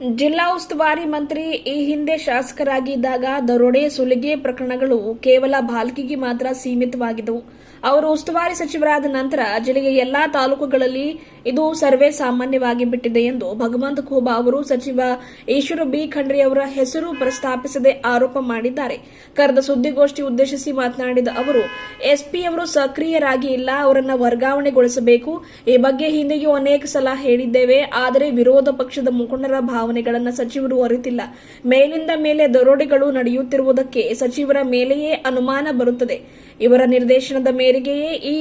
ಜಿಲ್ಲಾ ಉಸ್ತುವಾರಿ ಮಂತ್ರಿ ಈ ಹಿಂದೆ ಶಾಸಕರಾಗಿದ್ದಾಗ ದರೋಡೆ ಸುಲಿಗೆ ಪ್ರಕರಣಗಳು ಕೇವಲ ಬಾಲ್ಕಿಗೆ ಮಾತ್ರ ಸೀಮಿತವಾಗಿದ್ದವು. ಅವರು ಉಸ್ತುವಾರಿ ಸಚಿವರಾದ ನಂತರ ಜಿಲ್ಲೆಯ ಎಲ್ಲಾ ತಾಲೂಕುಗಳಲ್ಲಿ ಇದು ಸರ್ವೇ ಸಾಮಾನ್ಯವಾಗಿ ಬಿಟ್ಟಿದೆ ಎಂದು ಭಗವಂತ ಖೂಬಾ ಅವರು ಸಚಿವ ಈಶ್ವರ ಬಿ ಖಂಡ್ರಿ ಅವರ ಹೆಸರು ಪ್ರಸ್ತಾಪಿಸದೆ ಆರೋಪ ಮಾಡಿದ್ದಾರೆ. ಕರೆದ ಸುದ್ದಿಗೋಷ್ಠಿ ಉದ್ದೇಶಿಸಿ ಮಾತನಾಡಿದ ಅವರು, ಎಸ್ಪಿ ಅವರು ಸಕ್ರಿಯರಾಗಿ ಇಲ್ಲ, ಅವರನ್ನು ವರ್ಗಾವಣೆಗೊಳಿಸಬೇಕು. ಈ ಬಗ್ಗೆ ಹಿಂದೆಯೂ ಅನೇಕ ಸಲ ಹೇಳಿದ್ದೇವೆ, ಆದರೆ ವಿರೋಧ ಪಕ್ಷದ ಮುಖಂಡರ ಭಾವನೆಗಳನ್ನು ಸಚಿವರು ಅರಿತಿಲ್ಲ. ಮೇಲಿಂದ ಮೇಲೆ ದರೋಡೆಗಳು ನಡೆಯುತ್ತಿರುವುದಕ್ಕೆ ಸಚಿವರ ಮೇಲೆಯೇ ಅನುಮಾನ ಬರುತ್ತದೆ. ಇವರ ನಿರ್ದೇಶನದ ಮೇರೆಗೆಯೇ ಈ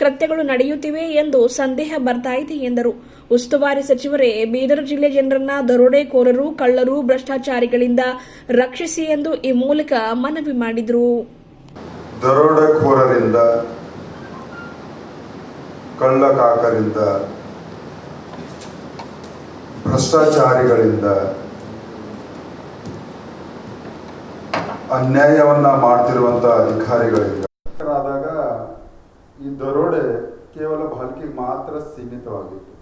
ಕೃತ್ಯಗಳು ನಡೆಯುತ್ತಿವೆ ಎಂದು ಸಂದೇಹ ಬರ್ತಾ ಇದೆ ಎಂದರು. ಉಸ್ತುವಾರಿ ಸಚಿವರೇ, ಬೀದರ್ ಜಿಲ್ಲೆ ಜನರನ್ನ ದರೋಡೆಕೋರರು, ಕಳ್ಳರು, ಭ್ರಷ್ಟಾಚಾರಿಗಳಿಂದ ರಕ್ಷಿಸಿ ಎಂದು ಈ ಮೂಲಕ ಮನವಿ ಮಾಡಿದರು. ದರೋಡೆಕೋರರಿಂದ, ಕಳ್ಳಕಾಕರಿಂದ, ಭ್ರಷ್ಟಾಚಾರಿಗಳಿಂದ ಅನ್ಯಾಯವನ್ನ ಮಾಡ್ತಿರುವಂತಹ ಅಧಿಕಾರಿಗಳಿಂದ ಈ ದರೋಡೆ ಕೇವಲ ಬಾಲ್ಕಿಗೆ ಮಾತ್ರ ಸೀಮಿತವಾಗಿತ್ತು.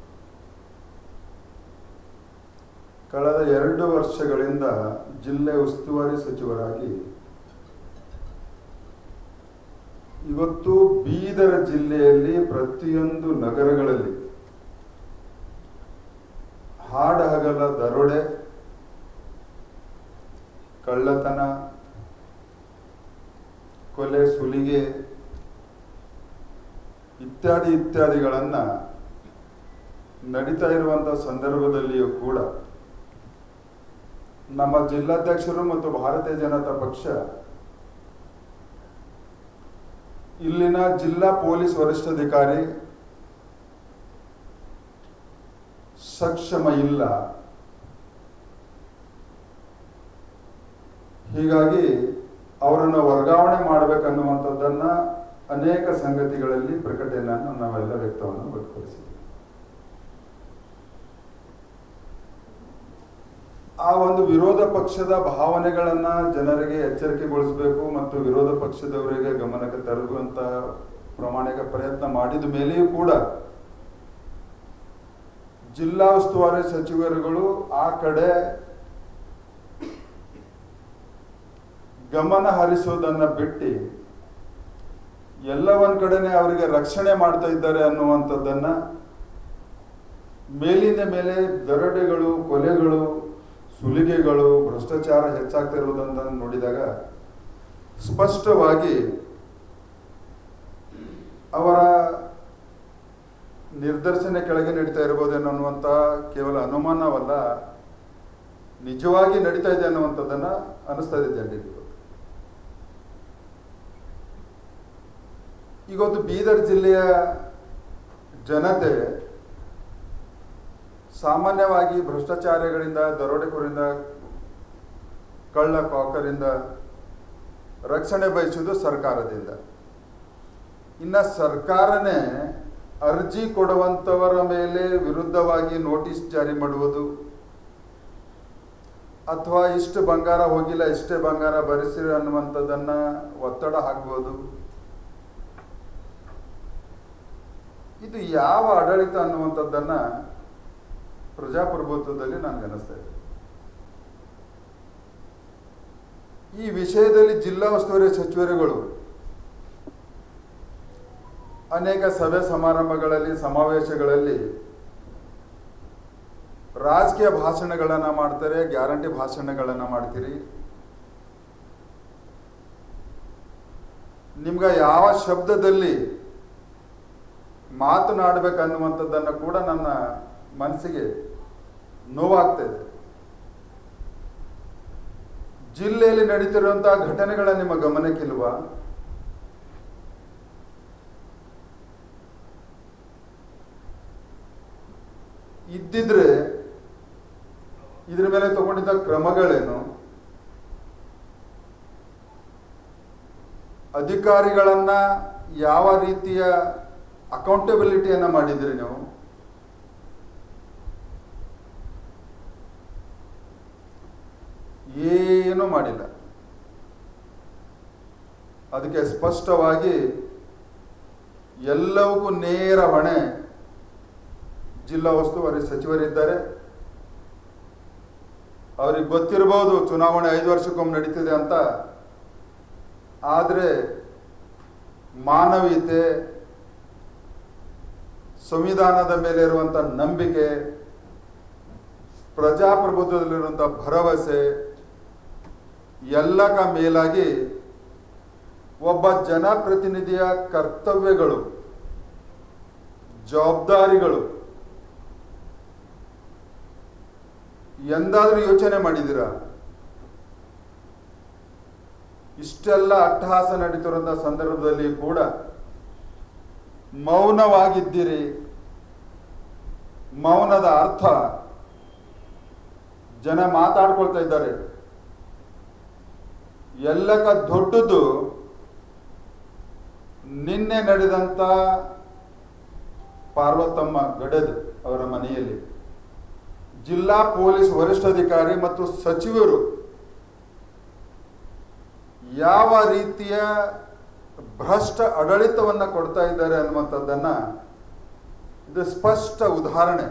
ಕಳೆದ ಎರಡು ವರ್ಷಗಳಿಂದ ಜಿಲ್ಲೆ ಉಸ್ತುವಾರಿ ಸಚಿವರಾಗಿ, ಇವತ್ತು ಬೀದರ ಜಿಲ್ಲೆಯಲ್ಲಿ ಪ್ರತಿಯೊಂದು ನಗರಗಳಲ್ಲಿ ಹಾಡಹಗಲ ದರೋಡೆ, ಕಳ್ಳತನ, ಕೊಲೆ, ಸುಲಿಗೆ ಇತ್ಯಾದಿ ಇತ್ಯಾದಿಗಳನ್ನ ನಡೀತಾ ಇರುವಂತಹ ಸಂದರ್ಭದಲ್ಲಿಯೂ ಕೂಡ ನಮ್ಮ ಜಿಲ್ಲಾಧ್ಯಕ್ಷರು ಮತ್ತು ಭಾರತೀಯ ಜನತಾ ಪಕ್ಷ ಇಲ್ಲಿನ ಜಿಲ್ಲಾ ಪೊಲೀಸ್ ವರಿಷ್ಠಾಧಿಕಾರಿ ಸಕ್ಷಮ ಇಲ್ಲ. ಹೀಗಾಗಿ ಅವರನ್ನು ವರ್ಗಾವಣೆ ಮಾಡಬೇಕನ್ನುವಂಥದ್ದನ್ನ ಅನೇಕ ಸಂಗತಿಗಳಲ್ಲಿ ಪ್ರಕಟಣೆಯನ್ನು ನಾವೆಲ್ಲ ವ್ಯಕ್ತವನ್ನು ವ್ಯಕ್ತಪಡಿಸಿದ್ದೀವಿ. ಆ ಒಂದು ವಿರೋಧ ಪಕ್ಷದ ಭಾವನೆಗಳನ್ನ ಜನರಿಗೆ ಎಚ್ಚರಿಕೆಗೊಳಿಸಬೇಕು ಮತ್ತು ವಿರೋಧ ಪಕ್ಷದವರಿಗೆ ಗಮನಕ್ಕೆ ತರುವಂತ ಪ್ರಮಾಣಿಕ ಪ್ರಯತ್ನ ಮಾಡಿದ ಮೇಲೆಯೂ ಕೂಡ ಜಿಲ್ಲಾ ಉಸ್ತುವಾರಿ ಸಚಿವರುಗಳು ಆ ಕಡೆ ಗಮನ ಹರಿಸೋದನ್ನ ಬಿಟ್ಟು ಎಲ್ಲ ಒಂದ್ ಕಡೆನೆ ಅವರಿಗೆ ರಕ್ಷಣೆ ಮಾಡ್ತಾ ಇದ್ದಾರೆ ಅನ್ನುವಂಥದ್ದನ್ನ ಮೇಲಿಂದ ಮೇಲೆ ದರೋಡೆಗಳು, ಕೊಲೆಗಳು, ಸುಲಿಗೆಗಳು, ಭ್ರಷ್ಟಾಚಾರ ಹೆಚ್ಚಾಗ್ತಿರುವುದನ್ನು ನೋಡಿದಾಗ ಸ್ಪಷ್ಟವಾಗಿ ಅವರ ನಿರ್ದರ್ಶನ ಕೆಳಗೆ ನಡೀತಾ ಇರಬಹುದೇನೋ ಅನ್ನುವಂಥ ಕೇವಲ ಅನುಮಾನವಲ್ಲ, ನಿಜವಾಗಿ ನಡೀತಾ ಇದೆ ಅನ್ನುವಂಥದ್ದನ್ನ ಅನಿಸ್ತಾ ಇದೆ ಜನರಿಗೆ. ಇವತ್ತು ಬೀದರ್ ಜಿಲ್ಲೆಯ ಜನತೆ ಸಾಮಾನ್ಯವಾಗಿ ಭ್ರಷ್ಟಾಚಾರಗಳಿಂದ ದರೋಡೆಕೋರಿಂದ ಕಳ್ಳ ಕಾಕರಿಂದ ರಕ್ಷಣೆ ಬಯಸುವುದು ಸರ್ಕಾರದಿಂದ. ಇನ್ನು ಸರ್ಕಾರನೇ ಅರ್ಜಿ ಕೊಡುವಂಥವರ ಮೇಲೆ ವಿರುದ್ಧವಾಗಿ ನೋಟಿಸ್ ಜಾರಿ ಮಾಡುವುದು, ಅಥವಾ ಇಷ್ಟು ಬಂಗಾರ ಹೋಗಿಲ್ಲ, ಇಷ್ಟೇ ಬಂಗಾರ ಭರಿಸಿರಿ ಅನ್ನುವಂಥದ್ದನ್ನು ಒತ್ತಡ ಹಾಕಬಹುದು ಇದು ಯಾವ ಆಡಳಿತ ಅನ್ನುವಂಥದ್ದನ್ನ ಪ್ರಜಾಪ್ರಭುತ್ವದಲ್ಲಿ ನನಗೆ ಅನಿಸ್ತಾ ಇದೆ. ಈ ವಿಷಯದಲ್ಲಿ ಜಿಲ್ಲಾ ಉಸ್ತುವಾರಿ ಸಚಿವರುಗಳು ಅನೇಕ ಸಭೆ ಸಮಾರಂಭಗಳಲ್ಲಿ, ಸಮಾವೇಶಗಳಲ್ಲಿ ರಾಜಕೀಯ ಭಾಷಣಗಳನ್ನು ಮಾಡ್ತಾರೆ, ಗ್ಯಾರಂಟಿ ಭಾಷಣಗಳನ್ನು ಮಾಡ್ತೀರಿ. ನಿಮ್ಗೆ ಯಾವ ಶಬ್ದದಲ್ಲಿ ಮಾತನಾಡಬೇಕನ್ನುವಂಥದ್ದನ್ನು ಕೂಡ ನನ್ನ ಮನಸ್ಸಿಗೆ ನೋವಾಗ್ತಾ ಇದೆ. ಜಿಲ್ಲೆಯಲ್ಲಿ ನಡೀತಿರುವಂತಹ ಘಟನೆಗಳ ನಿಮ್ಮ ಗಮನಕ್ಕಿಲ್ವಾ? ಇದ್ದಿದ್ರೆ ಇದ್ರ ಮೇಲೆ ತಗೊಂಡಿದ್ದ ಕ್ರಮಗಳೇನು? ಅಧಿಕಾರಿಗಳನ್ನ ಯಾವ ರೀತಿಯ ಅಕೌಂಟಬಿಲಿಟಿಯನ್ನ ಮಾಡಿದ್ರಿ ನೀವು. ಏನೂ ಮಾಡಿಲ್ಲ. ಅದಕ್ಕೆ ಸ್ಪಷ್ಟವಾಗಿ ಎಲ್ಲವಕ್ಕೂ ನೇರ ಹೊಣೆ ಜಿಲ್ಲಾ ಉಸ್ತುವಾರಿ ಸಚಿವರಿದ್ದಾರೆ ಅವ್ರಿಗೆ ಗೊತ್ತಿರಬಹುದು ಚುನಾವಣೆ ಐದು ವರ್ಷಕ್ಕೊಮ್ಮೆ ನಡೀತಿದೆ ಅಂತ. ಆದರೆ ಮಾನವೀಯತೆ ಸಂವಿಧಾನದ ಮೇಲೆ ಇರುವಂಥ ನಂಬಿಕೆ ಪ್ರಜಾಪ್ರಭುತ್ವದಲ್ಲಿರುವಂಥ ಭರವಸೆ ಎಲ್ಲಕ ಮೇಲಾಗಿ ಒಬ್ಬ ಜನಪ್ರತಿನಿಧಿಯ ಕರ್ತವ್ಯಗಳು, ಜವಾಬ್ದಾರಿಗಳು. ಎಂದಾದರೂ ಯೋಚನೆ ಮಾಡಿದ್ದೀರಾ? ಇಷ್ಟೆಲ್ಲ ಅಟ್ಟಹಾಸ ನಡೀತಿರುವಂಥ ಸಂದರ್ಭದಲ್ಲಿ ಕೂಡ ಮೌನವಾಗಿದ್ದೀರಿ. ಮೌನದ ಅರ್ಥ ಜನ ಮಾತಾಡ್ಕೊಳ್ತಾ ಇದ್ದಾರೆ. ಎಲ್ಲಕ ದೊಡ್ಡದು ನಿನ್ನೆ ನಡೆದಂತ ಪಾರ್ವತಮ್ಮ ಗಡದ್ ಅವರ ಮನೆಯಲ್ಲಿ. ಜಿಲ್ಲಾ ಪೊಲೀಸ್ ವರಿಷ್ಠಾಧಿಕಾರಿ ಮತ್ತು ಸಚಿವರು ಯಾವ ರೀತಿಯ ಭ್ರಷ್ಟ ಆಡಳಿತವನ್ನು ಕೊಡ್ತಾ ಇದ್ದಾರೆ ಅನ್ನುವಂಥದ್ದನ್ನು ಇದು ಸ್ಪಷ್ಟ ಉದಾಹರಣೆ.